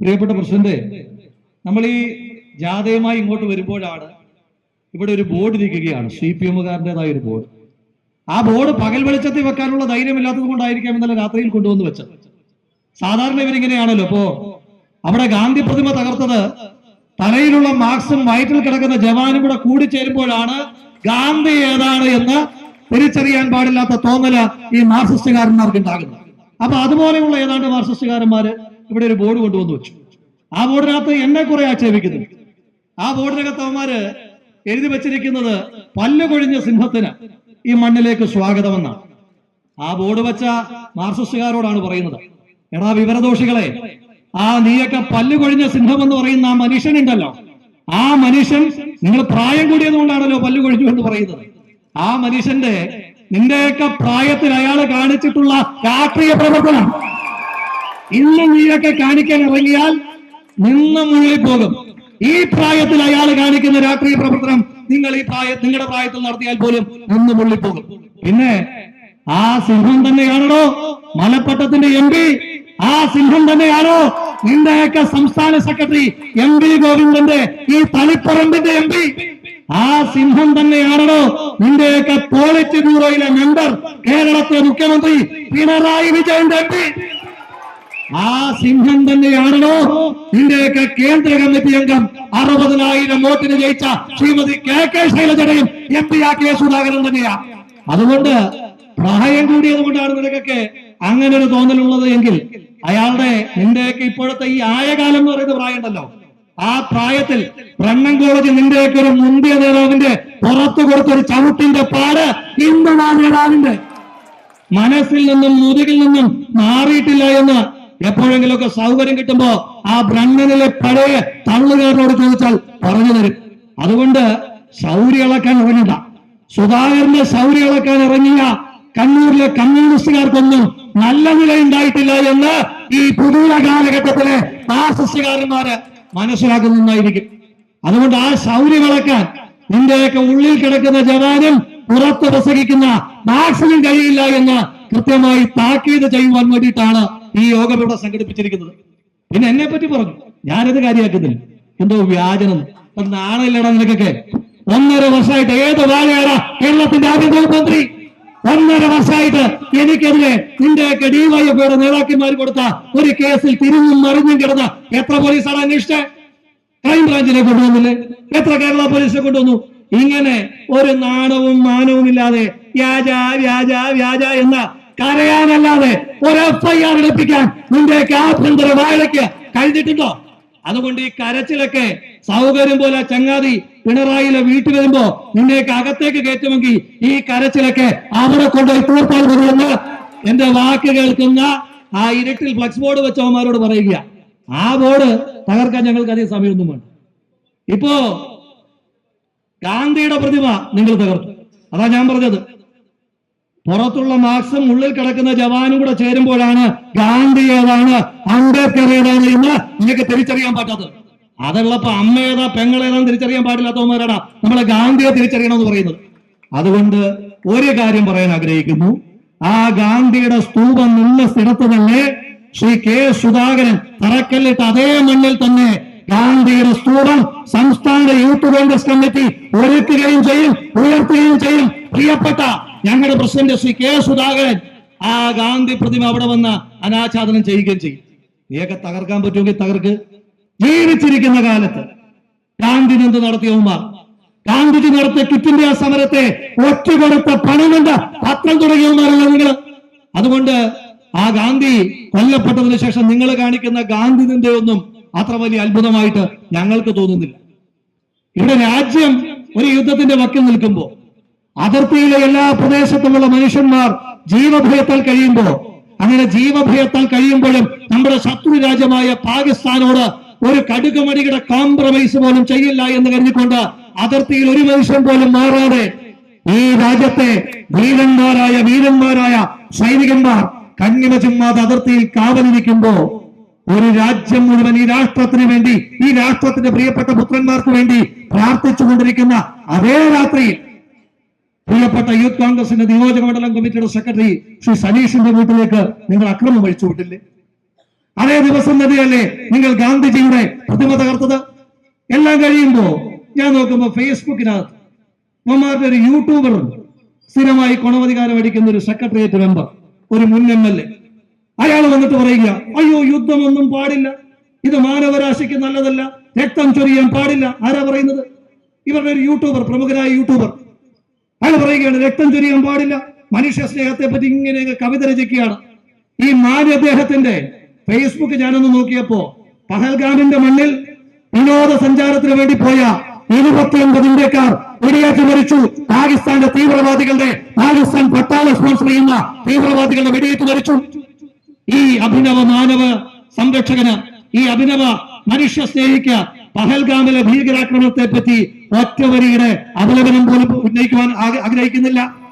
പ്രിയപ്പെട്ട പ്രസിഡന്റ് നമ്മൾ ഈ ജാഥയുമായി ഇങ്ങോട്ട് വരുമ്പോഴാണ് ഇവിടെ ഒരു ബോർഡ് ഇരിക്കുകയാണ്. സി പി എമ്മുകാരന്റെതായ ഒരു ബോർഡ് ആ ബോർഡ് പകൽ വെളിച്ചത്തിൽ വെക്കാനുള്ള ധൈര്യമില്ലാത്തത് കൊണ്ടായിരിക്കാം ഇന്നലെ രാത്രിയിൽ കൊണ്ടുവന്ന് വെച്ചത്. സാധാരണ ഇവരിങ്ങനെയാണല്ലോ. ഇപ്പോ അവിടെ ഗാന്ധി പ്രതിമ തകർത്തത് തലയിലുള്ള മാർക്സും വയറ്റിൽ കിടക്കുന്ന ജവാനും കൂടെ കൂടിച്ചേരുമ്പോഴാണ് ഗാന്ധി ഏതാണ് എന്ന് തിരിച്ചറിയാൻ പാടില്ലാത്ത തോന്നൽ ഈ മാർക്സിസ്റ്റുകാരന്മാർക്ക് ഉണ്ടാകുന്നത് അപ്പൊ അതുപോലെയുള്ള ഏതാണ്ട് മാർക്സിസ്റ്റുകാരന്മാര് ഇവിടെ ഒരു ബോർഡ് കൊണ്ടുവന്ന് വെച്ചു. ആ ബോർഡിനകത്ത് എന്നെ കുറെ ആക്ഷേപിക്കുന്നു. ആ ബോർഡിനകത്ത് അവന്മാര് എഴുതി വെച്ചിരിക്കുന്നത് പല്ലുകൊഴിഞ്ഞ സിംഹത്തിന് ഈ മണ്ണിലേക്ക് സ്വാഗതമെന്നാണ്. ആ ബോർഡ് വെച്ച മാർസിസ്റ്റുകാരോടാണ് പറയുന്നത്. എടാ വിവരദോഷികളെ ആ നീയൊക്കെ പല്ലുകൊഴിഞ്ഞ സിംഹം എന്ന് പറയുന്ന ആ മനുഷ്യനുണ്ടല്ലോ. ആ മനുഷ്യൻ നിങ്ങൾ പ്രായം കൂടിയതുകൊണ്ടാണല്ലോ പല്ലുകൊഴിഞ്ഞു പല്ല് എന്ന് പറയുന്നത്. ആ മനുഷ്യന്റെ നിന്റെയൊക്കെ പ്രായത്തിൽ അയാൾ കാണിച്ചിട്ടുള്ള രാഷ്ട്രീയ പ്രവർത്തനം. ഇന്ന് നീയൊക്കെ കാണിക്കാൻ ഇറങ്ങിയാൽ നിന്ന് മുള്ളിപ്പോകും ഈ പ്രായത്തിൽ അയാൾ കാണിക്കുന്ന രാഷ്ട്രീയ പ്രവർത്തനം നിങ്ങൾ ഈ പ്രായ നിങ്ങളുടെ പ്രായത്തിൽ നടത്തിയാൽ പോലും നിന്ന് മുള്ളിപ്പോകും പിന്നെ ആ സിംഹം തന്നെയാണോ മലപ്പട്ടത്തിന്റെ എം പി. ആ സിംഹം തന്നെയാണോ നിന്റെയൊക്കെ സംസ്ഥാന സെക്രട്ടറി എം പി ഗോവിന്ദന്റെ ഈ തളിപ്പറമ്പിന്റെ എം പി? ആ സിംഹം തന്നെയാണോ നിന്റെയൊക്കെ പോളിറ്റ് ബ്യൂറോയിലെ മെമ്പർ കേരളത്തിലെ മുഖ്യമന്ത്രി പിണറായി വിജയന്റെ എം പി. ആ സിംഹം തന്നെയാണല്ലോ. ഇന്ത്യയൊക്കെ കേന്ദ്ര കമ്മിറ്റി അംഗം അറുപതിനായിരം വോട്ടിന് ജയിച്ച ശ്രീമതി കെ കെ ശൈലജടയും എം പി ആ കെ സുധാകരൻ തന്നെയാ. അതുകൊണ്ട് പ്രായം കൂടിയത് കൊണ്ടാണ് നിനക്കൊക്കെ അങ്ങനെ ഒരു തോന്നലുള്ളത് എങ്കിൽ അയാളുടെ നിന്റെയൊക്കെ ഇപ്പോഴത്തെ ഈ ആയകാലം എന്ന് പറയുന്ന പ്രായം ഉണ്ടല്ലോ. ആ പ്രായത്തിൽ ബ്രണ്ണൻ കോളേജ് നിന്റെയൊക്കെ ഒരു മുന്തിയ നേതാവിന്റെ പുറത്തു കൊടുത്തൊരു ചവിട്ടിന്റെ പാട് ഇന്ന് ആ നേതാവിന്റെ മനസ്സിൽ നിന്നും മുതുകിൽ നിന്നും മാറിയിട്ടില്ല എന്ന് എപ്പോഴെങ്കിലുമൊക്കെ സൗകര്യം കിട്ടുമ്പോ ആ ബ്രഹ്മനിലെ പഴയ തള്ളുകാരനോട് ചോദിച്ചാൽ പറഞ്ഞു തരും. അതുകൊണ്ട് ശൗര്യ ഇളക്കാൻ ഇറങ്ങണ്ട. സുധാകരന്റെ ശൗര്യ ഇളക്കാൻ ഇറങ്ങിയ കണ്ണൂരിലെ കമ്മ്യൂണിസ്റ്റുകാർക്കൊന്നും നല്ല നില ഉണ്ടായിട്ടില്ല എന്ന് ഈ പുതിയ കാലഘട്ടത്തിലെ മാർസിസ്റ്റുകാരന്മാര് മനസ്സിലാക്കുന്നതായിരിക്കും. അതുകൊണ്ട് ആ ശൗര്യ വിളക്കാൻ നിന്റെയൊക്കെ ഉള്ളിൽ കിടക്കുന്ന ജവാനും പുറത്ത് പ്രസംഗിക്കുന്ന മാക്സിമം കഴിയില്ല എന്ന് കൃത്യമായി താക്കീത് ചെയ്യുവാൻ വേണ്ടിയിട്ടാണ് ഈ യോഗം ഇവിടെ സംഘടിപ്പിച്ചിരിക്കുന്നത്. പിന്നെ എന്നെ പറ്റി പറഞ്ഞു. ഞാനത് കാര്യമാക്കുന്നില്ല. എന്തോ വ്യാജനം. അത് നിനക്കൊക്കെ. ഒന്നര വർഷമായിട്ട് ഏത് വാഴയാടാ കേരളത്തിന്റെ ആഭ്യന്തര മന്ത്രി ഒന്നര വർഷമായിട്ട് എനിക്കെതിരെ നിന്റെയൊക്കെ ഡിവൈഎഫ്ഐയുടെ നേതാക്കന്മാർ കൊടുത്ത ഒരു കേസിൽ തിരിഞ്ഞും മറിഞ്ഞും കിടന്ന എത്ര പോലീസാണ് അന്വേഷിച്ചത് ക്രൈംബ്രാഞ്ചിനെ കൊണ്ടുവന്നില്ലേ? എത്ര കേരള പോലീസിനെ കൊണ്ടുവന്നു? ഇങ്ങനെ ഒരു നാണവും മാനവും ഇല്ലാതെ വ്യാജ വ്യാജ വ്യാജ എന്ന കരയാനല്ലാതെ ഒരു എഫ് ഐ ആർ എടുപ്പിക്കാൻ നിന്റെയൊക്കെ ആഭ്യന്തര വാഴയ്ക്ക് കഴിഞ്ഞിട്ടുണ്ടോ? അതുകൊണ്ട് ഈ കരച്ചിലൊക്കെ സൗകര്യം പോലെ ചങ്ങാതി പിണറായിലെ വീട്ടിൽ വരുമ്പോ നിന്നെയൊക്കെ അകത്തേക്ക് കയറ്റുമെങ്കിൽ ഈ കരച്ചിലൊക്കെ അവരെ കൊണ്ടുപോയി തീർത്താൽ മതിയെന്ന് എന്റെ വാക്ക് കേൾക്കുന്ന ആ ഇരുട്ടിൽ ഫ്ലക്സ് ബോർഡ് വെച്ചവന്മാരോട് പറയുക. ആ ബോർഡ് തകർക്കാൻ ഞങ്ങൾക്ക് അധികം സമയമൊന്നും വേണ്ട. ഇപ്പോ ഗാന്ധിയുടെ പ്രതിമ നിങ്ങൾ തകർത്തു. അതാ ഞാൻ പറഞ്ഞത്. പുറത്തുള്ള മാർക്സും ഉള്ളിൽ കിടക്കുന്ന ജവാനും കൂടെ ചേരുമ്പോഴാണ് ഗാന്ധി ഏതാണ്? അംബേദ്കർ ഏതാണ് എന്ന് നിങ്ങൾക്ക് തിരിച്ചറിയാൻ പറ്റാത്തത്. അതുള്ളപ്പോ അമ്മ ഏതാ പെങ്ങളേതാന്ന് തിരിച്ചറിയാൻ പാടില്ലാത്തവന്മാരാണ് നമ്മളെ ഗാന്ധിയെ തിരിച്ചറിയണമെന്ന് പറയുന്നത്. അതുകൊണ്ട് ഒരു കാര്യം പറയാൻ ആഗ്രഹിക്കുന്നു. ആ ഗാന്ധിയുടെ സ്തൂപം നിന്ന സ്ഥിരത്ത് തന്നെ ശ്രീ കെ സുധാകരൻ തറക്കല്ലിട്ട് അതേ മണ്ണിൽ തന്നെ ഗാന്ധിയുടെ സ്തൂപം സംസ്ഥാന യൂത്ത് കോൺഗ്രസ് കമ്മിറ്റി ഒരുക്കുകയും ചെയ്യും ഉയർത്തുകയും ചെയ്യും. പ്രിയപ്പെട്ട ഞങ്ങളുടെ പ്രസിഡന്റ് ശ്രീ കെ സുധാകരൻ ആ ഗാന്ധി പ്രതിമ അവിടെ വന്ന് അനാച്ഛാദനം ചെയ്യുകയും ചെയ്യും. നീയൊക്കെ തകർക്കാൻ പറ്റുമെങ്കിൽ തകർക്ക് ജീവിച്ചിരിക്കുന്ന കാലത്ത് ഗാന്ധി നിന്ന് നടത്തിയവന്മാർ ഗാന്ധിജി നടത്തിയ ക്വിറ്റ് ഇന്ത്യ സമരത്തെ ഒറ്റുകൊടുത്ത പണം കൊണ്ട് പത്രം തുടങ്ങിയവന്മാരല്ല നിങ്ങൾ. അതുകൊണ്ട് ആ ഗാന്ധി കൊല്ലപ്പെട്ടതിന് ശേഷം നിങ്ങൾ കാണിക്കുന്ന ഗാന്ധി ഒന്നും അത്ര വലിയ അത്ഭുതമായിട്ട് ഞങ്ങൾക്ക് തോന്നുന്നില്ല. ഇവിടെ രാജ്യം ഒരു യുദ്ധത്തിന്റെ വക്കിൽ നിൽക്കുമ്പോൾ അതിർത്തിയിലെ എല്ലാ പ്രദേശത്തുമുള്ള മനുഷ്യന്മാർ ജീവഭയത്താൽ കഴിയുമ്പോൾ അങ്ങനെ ജീവഭയത്താൽ കഴിയുമ്പോഴും നമ്മുടെ ശത്രു രാജ്യമായ പാകിസ്ഥാനോട് ഒരു കടുകുമടിയുടെ കോംപ്രമൈസ് പോലും ചെയ്യില്ല എന്ന് കരുതിക്കൊണ്ട് അതിർത്തിയിൽ ഒരു മനുഷ്യൻ പോലും മാറാതെ ഈ രാജ്യത്തെ വീരന്മാരായ വീരന്മാരായ സൈനികന്മാർ കണ്ണിമ ചുമ്മാതെ അതിർത്തിയിൽ കാവലിരിക്കുമ്പോ ഒരു രാജ്യം മുഴുവൻ ഈ രാഷ്ട്രത്തിന് വേണ്ടി ഈ രാഷ്ട്രത്തിന്റെ പ്രിയപ്പെട്ട പുത്രന്മാർക്ക് വേണ്ടി പ്രാർത്ഥിച്ചുകൊണ്ടിരിക്കുന്ന അതേ രാത്രിയിൽ പ്രിയപ്പെട്ട യൂത്ത് കോൺഗ്രസിന്റെ നിയോജക മണ്ഡലം കമ്മിറ്റിയുടെ സെക്രട്ടറി ശ്രീ സനീഷിന്റെ വീട്ടിലേക്ക് നിങ്ങൾ അക്രമം അഴിച്ചു വിട്ടില്ലേ അതേ ദിവസം തന്നെയല്ലേ നിങ്ങൾ ഗാന്ധിജിയുടെ പ്രതിമ തകർത്തത്? എല്ലാം കഴിയുമ്പോ ഞാൻ നോക്കുമ്പോ ഫേസ്ബുക്കിനകത്ത് നമ്മളുടെ ഒരു യൂട്യൂബറും സ്ഥിരമായി കുണവധികാരം അടിക്കുന്ന ഒരു സെക്രട്ടേറിയറ്റ് മെമ്പർ ഒരു മുൻ എം എൽ എ. അയാൾ വന്നിട്ട് പറയുക അയ്യോ യുദ്ധമൊന്നും പാടില്ല. ഇത് മാനവരാശിക്ക് നല്ലതല്ല. രക്തം ചൊരിയാൻ പാടില്ല. ആരാ പറയുന്നത്? ഇവരുടെ ഒരു യൂട്യൂബർ പ്രമുഖനായ യൂട്യൂബർ. അയാൾ പറയുകയാണ് രക്തം ചൊരിയാൻ പാടില്ല. മനുഷ്യ സ്നേഹത്തെ പറ്റി ഇങ്ങനെ കവിത രചിക്കുകയാണ്. ഈ മാന്യ അദ്ദേഹത്തിന്റെ ഫേസ്ബുക്ക് ഞാനൊന്ന് നോക്കിയപ്പോ പഹൽഗാമിന്റെ മണ്ണിൽ വിനോദസഞ്ചാരത്തിന് വേണ്ടി പോയ ഇരുപത്തി ഒൻപത് ഇന്ത്യക്കാർ വെടിയേറ്റ് മരിച്ചു. പാകിസ്ഥാന്റെ തീവ്രവാദികളുടെ പാകിസ്ഥാൻ പട്ടാള സ്പോൺസർ ചെയ്യുന്ന തീവ്രവാദികളുടെ വെടിയേറ്റ് മരിച്ചു. ഈ അഭിനവ മാനവ സംരക്ഷകന് ഈ അഭിനവ മനുഷ്യ സ്നേഹിക്ക പഹൽഗാമിലെ ഭീകരാക്രമണത്തെ പറ്റി ഒറ്റ വരിയുടെ പോലും ഉന്നയിക്കുവാൻ ആഗ്രഹിക്കുന്നില്ല.